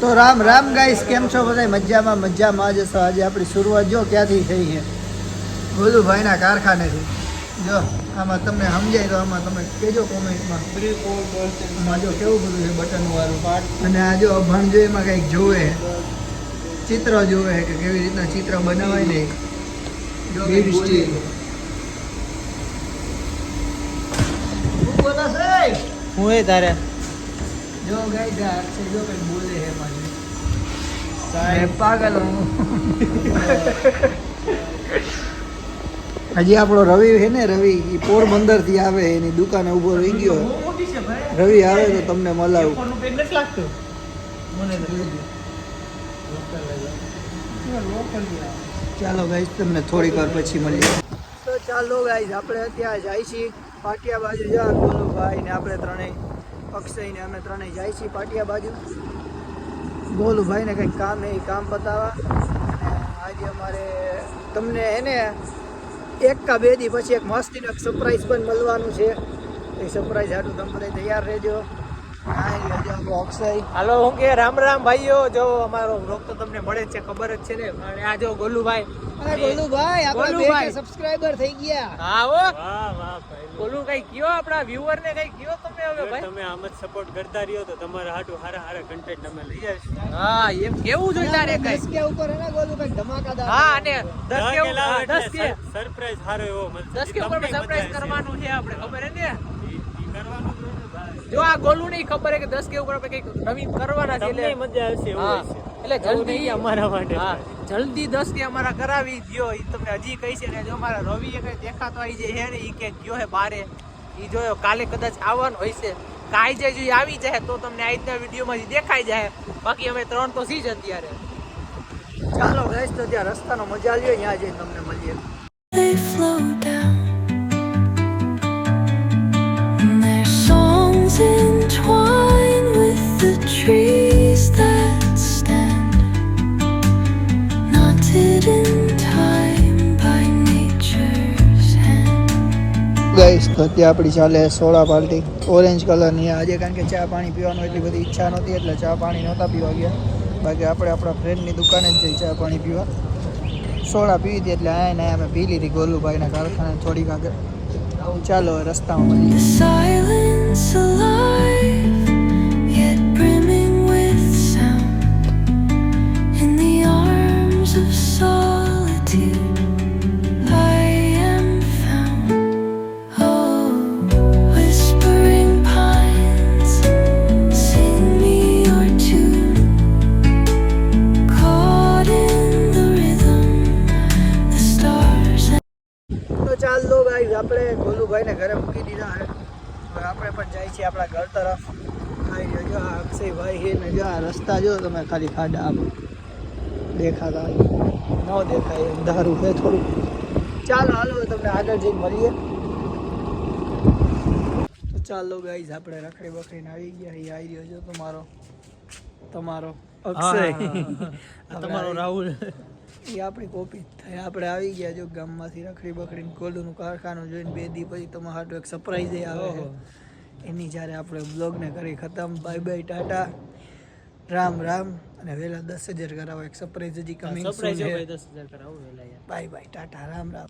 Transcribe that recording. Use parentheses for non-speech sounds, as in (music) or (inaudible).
તો રામ રામ ગાઈસ કેમ છો બધા મજામાં મજામાં. જ છો આજે આપણી શરૂઆત જો ક્યાંથી થઈ છે? ગોલુભાઈના કારખાનેથી. જો આમાં તમને સમજાય તો આમાં તમે કહેજો કોમેન્ટમાં. આમાં જો કેવું બધું છે બટન વાળું અને આ જો અભણ જો એમાં કંઈક જોવે ચિત્ર જોવે કે કેવી રીતના ચિત્ર બનાવાય ને જો સ્ટીલ હું એ તારે. જો ગાઈસ આ અક્ષય જો બોલે મેં પાગલ હું. (laughs) હજી આપણો રવિ છે ને રવિ એ પોરબંદરથી આવે એની દુકાને ઊભો રહી ગયો. રવિ આવે તો તમને મલાવું. ચાલો ગાઈસ તમને થોડીક વાર પછી મળીએ. તો ચાલો ગાઈસ આપણે અત્યારે જાય છીએ. પાટિયા બાજુ જવાનું ગોલુભાઈ ને આપણે ત્રણેય. અક્ષય ને અમે ત્રણેય જાય છીએ પાટિયા બાજુ. ગોલુભાઈને કંઈક કામ એ કામ બતાવવા આજે અમારે તમને એને એક કા બે દી પછી એક મસ્તીનો એક સરપ્રાઈઝ પણ મળવાનું છે. એ સરપ્રાઈઝ હાટું તમે તૈયાર રહેજો આ રહેજો આપણો અક્ષય હાલો હું કે રામ રામ ભાઈઓ જો અમારો વ્લોગ તો તમને મળે છે ખબર જ છે ને. અને આ જો ગોલુભાઈ. અરે ગોલુભાઈ આપણે બે. સબસ્ક્રાઇબર થઈ ગયા. હા હો. વાહ વાહ ભાઈ. ગોલુ કઈ કયો આપણા વ્યુઅર ને કઈ કયો તમે હવે ભાઈ? તમે આમ જ સપોર્ટ કરતા રહ્યો તો તમારા હાટુ હારા હારા કન્ટેન્ટ અમે લઈ આવીશું. હા એમ કેવું જોઈ તારે કઈ? 10 કે ઉપર હે ને ગોલુભાઈ ધમાકાદાર. હા અને દસ દસ કે ઉપર 10 કે સરપ્રાઈઝ હારો એવો મળશે દસ કે ઉપર સરપ્રાઈઝ કરવાનું છે આપણે ખબર હે ને? કરવાનું જ. જો આ ગોલું નહીં ખબર હે કે દસ કે ઉપર આપણે કંઈક નવી કરવાના છે એટલે મજા આવશે હા એટલે જલ્દી અમારા માટે. હા જલ્દી દસ કે અમારા કરાવી ગયો એ તમને હજી કહી છે ને જો અમારા રવિ એ કઈ દેખાતો આવી જાય હે ને એ કે ગયો હે બારે. એ જોયો કાલે કદાચ આવવાનું હોય છે. કાઈ જાય જો આવી જાય તો તમને આજના વિડીયોમાં દેખાઈ જાય. બાકી અમે ત્રણ તો સી જ અત્યારે. ચાલો ગઈશ તો ત્યાં રસ્તાનો મજા લ્યો ત્યાં જઈને તમને મળીએ. ગાઈસ તો ત્યાં આપણી ચાલે સોડા પાર્ટી. ઓરેન્જ કલરની આજે, કારણ કે ચા પાણી પીવાનું એટલી બધી ઈચ્છા નહોતી, એટલે ચા પાણી નહોતા પીવા ગયા. બાકી આપણે આપણા ફ્રેન્ડની દુકાને જ જઈ ચા પાણી પીવા. સોડા પીવી હતી એટલે આ ને અમે પી લીધી ગોલુભાઈના કારખાને થોડીક આગળ. ચાલો રસ્તામાં આપણે ઘરે મૂકી દીધા હવે આપણે પણ જાય છીએ આપણા ઘર તરફ. ખાઈ રહ્યો જો આ અક્ષયભાઈ હે ને જો આ રસ્તા જો તમે ખાલી ખાડા આમ દેખાતા ન દેખાય અંધારું છે થોડું. ચાલો હાલો તમને આગળ જઈને મળીએ. તો ચાલો ગાઈઝ આપણે રખડી બખડીને આવી ગયા એ આવી રહ્યો છો તમારો તમારો અક્ષય. (laughs) આ તમારો રાહુલ. એ આપણી કોપી થાય. આપણે આવી ગયા જો ગામમાંથી રખડી બખડીને કોલ્ડનું કારખાનું જોઈને બે દી પછી તમે હાટુ એક સરપ્રાઈઝ આવે એની જ્યારે આપણે બ્લોગને કરી ખતમ. Bye bye Tata Ram Ram. અને વહેલા દસ હજાર કરાવો. એક સરપ્રાઈઝ હજી કમિંગ સરપ્રાઈઝ દસ હજાર કરાવું વેલા બાય બાય ટાટા રામ રામ.